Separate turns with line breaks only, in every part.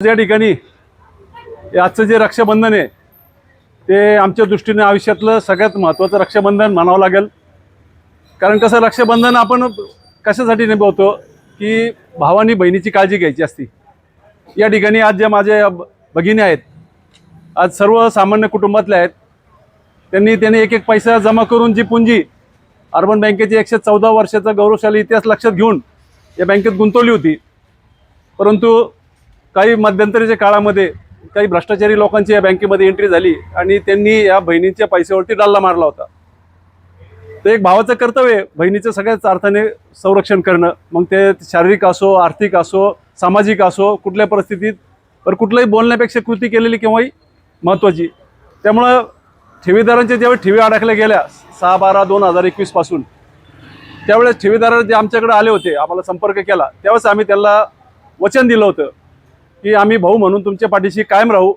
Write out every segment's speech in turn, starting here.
या ठिकाणी आजचं जे रक्षाबंधन आहे ते आमच्या दृष्टीने आयुष्यातलं सगळ्यात महत्त्वाचं रक्षाबंधन म्हणावं लागेल. कारण कसं रक्षाबंधन आपण कशासाठी निभवतो? की भावानी बहिणीची काळजी घ्यायची असती. या ठिकाणी आज ज्या माझ्या भगिनी आहेत आज सर्व सामान्य कुटुंबातले आहेत त्यांनी त्यांनी एक एक पैसा जमा करून जी पुंजी अर्बन बँकेची एकशे चौदा वर्षाचा गौरवशाली इतिहास लक्षात घेऊन या बँकेत गुंतवली होती. परंतु काही मध्यंतरीच्या काळामध्ये काही भ्रष्टाचारी लोकांची या बँकेमध्ये एंट्री झाली आणि त्यांनी या बहिणीच्या पैशावरती डल्ला मारला होता. तर एक भावाचं कर्तव्य आहे बहिणीचं सगळ्याच अर्थाने संरक्षण करणं. मग ते शारीरिक असो आर्थिक असो सामाजिक असो कुठल्या परिस्थितीत पर कुठल्याही बोलण्यापेक्षा कृती केलेली केव्हाही महत्त्वाची. त्यामुळं ठेवीदारांच्या ज्यावेळी ठेवी अडकल्या गेल्या सहा बारा दोन हजार एकवीसपासून त्यावेळेस ठेवीदार जे आमच्याकडे आले होते आम्हाला संपर्क केला त्यावेळेस आम्ही त्यांना वचन दिलं होतं. की आम्ही भाऊ म्हणून तुमच्या पाठीशी कायम राहू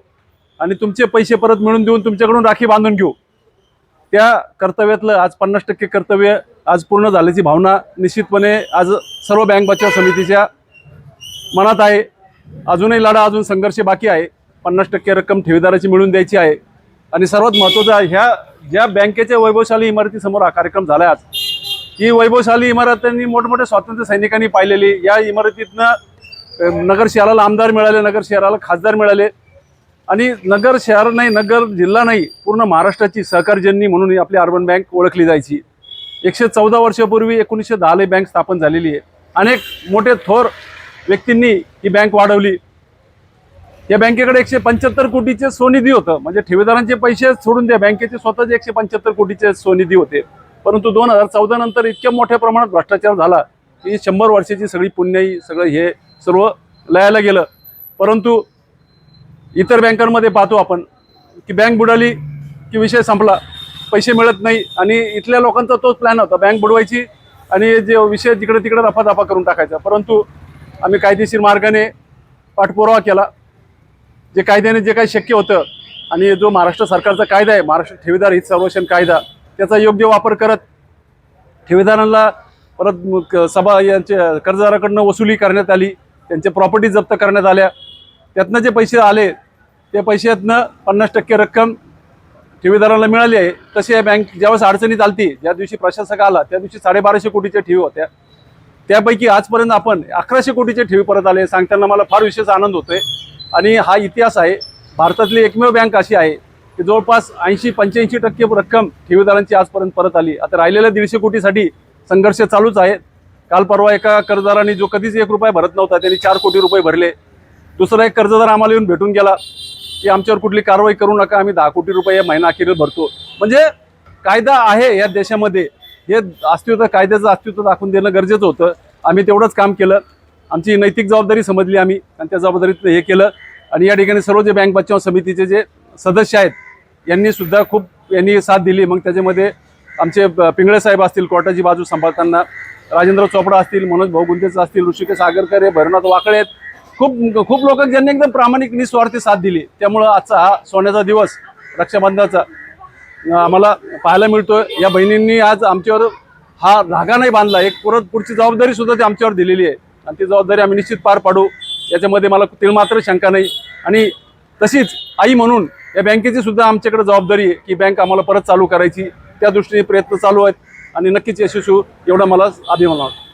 आणि तुमचे पैसे परत मिळून देऊन तुमच्याकडून राखी बांधून घेऊ. त्या कर्तव्यातलं आज पन्नास टक्के कर्तव्य आज पूर्ण झाल्याची भावना निश्चितपणे आज सर्व बँक बचाव समितीच्या मनात आहे. अजूनही लढा अजून संघर्ष बाकी आहे. पन्नास टक्के रक्कम ठेवीदाराची मिळवून द्यायची आहे. आणि सर्वात महत्त्वाचं ह्या ज्या बँकेच्या वैभवशाली इमारतीसमोर हा कार्यक्रम झाला आज ही वैभवशाली इमारतांनी मोठमोठ्या स्वातंत्र्य सैनिकांनी पाहिलेली या इमारतीतनं नगर शहराला आमदार मिळाले नगर शहराला खासदार मिळाले. आणि नगर शहर नाही नगर जिल्हा नाही पूर्ण महाराष्ट्राची सहकारजननी म्हणून आपली अर्बन बँक ओळखली जायची. एकशे चौदा वर्षापूर्वी एकोणीसशे दहाला बँक स्थापन झालेली आहे. अनेक मोठे थोर व्यक्तींनी ही बँक वाढवली. या बँकेकडे एकशे पंच्याहत्तर कोटीचे स्वनिधी होतं. म्हणजे ठेवीदारांचे पैसे सोडून द्या बँकेचे स्वतःचे एकशे पंच्याहत्तर कोटीचे स्वनिधी होते. परंतु दोन हजार चौदा नंतर इतक्या मोठ्या प्रमाणात भ्रष्टाचार झाला की शंभर वर्षाची सगळी पुण्याई सगळं हे सर्व लयाला गेलं. परंतु इतर बँकांमध्ये पाहतो आपण की बँक बुडाली की विषय संपला. पैसे मिळत नाही आणि इथल्या लोकांचा तोच प्लॅन होता. बँक बुडवायची आणि जे विषय जिकडे तिकडे रफादफा करून टाकायचा. परंतु आम्ही कायदेशीर मार्गाने पाठपुरावा केला. जे कायद्याने जे काही शक्य होतं आणि जो महाराष्ट्र सरकारचा कायदा आहे महाराष्ट्र ठेवीदार हित संरक्षण कायदा त्याचा योग्य वापर करत ठेवीदारांना परत क- सभा यांच्या कर्जदाराकडनं वसुली करण्यात आली. त्यांच्या प्रॉपर्टी जप्त करण्यात आल्या. त्यातनं जे पैसे आले त्या पैशातनं पन्नास टक्के रक्कम ठेवीदारांना मिळाली आहे. तशी या बँक ज्यावेळेस अडचणीत आलती ज्या दिवशी प्रशासक आला त्या दिवशी साडेबाराशे कोटीच्या ठेवी होत्या. त्यापैकी आजपर्यंत आपण अकराशे कोटीचे ठेवी परत आले. सांगताना मला फार विशेष आनंद होतोय. आणि हा इतिहास आहे. भारतातली एकमेव बँक अशी आहे की जवळपास ऐंशी पंच्याऐंशी टक्के रक्कम ठेवीदारांची आजपर्यंत परत आली. आता राहिलेल्या दीडशे कोटीसाठी संघर्ष चालूच आहे काल परवा एका कर्जदारांनी जो कधीच एक रुपया भरत नव्हता त्यांनी चार कोटी रुपये भरले. दुसरा एक कर्जदार आम्हाला येऊन भेटून गेला. की आमच्यावर कुठली कारवाई करू नका आम्ही दहा कोटी रुपये या महिना अखेरीस भरतो. म्हणजे कायदा आहे या देशामध्ये. हे अस्तित्व कायद्याचं अस्तित्व दाखवून देणं गरजेचं होतं. आम्ही तेवढंच काम केलं. आमची नैतिक जबाबदारी समजली आम्ही. आणि त्या जबाबदारीत हे केलं. आणि या ठिकाणी सर्व जे बँक बचाव समितीचे जे सदस्य आहेत यांनी सुद्धा खूप यांनी साथ दिली. मग त्याच्यामध्ये आमचे पिंगळे साहेब असतील कोर्टाची बाजू सांभाळताना राजेंद्र चोपडा असतील मनोज भाऊ गुंतेच असतील ऋषिकेश आगरकर हे भैरवनाथ वाकळे आहेत. खूप खूप लोक ज्यांनी एकदम प्रामाणिक निस्वार्थी साथ दिली. त्यामुळं आजचा हा सोन्याचा दिवस रक्षाबंधनाचा आम्हाला पाहायला मिळतोय. या बहिणींनी आज आमच्यावर हा धागा नाही बांधला एक परत पुढची जबाबदारी सुद्धा ती आमच्यावर दिलेली आहे. आणि ती जबाबदारी आम्ही निश्चित पार पाडू. याच्यामध्ये मला तिळमात्र शंका नाही. आणि तशीच आई म्हणून या बँकेची सुद्धा आमच्याकडे जबाबदारी आहे की बँक आम्हाला परत चालू करायची. त्या दृष्टीने प्रयत्न चालू आहेत. आणि नक्कीच यशस्वी एवढा मला अभिमान वाटतो.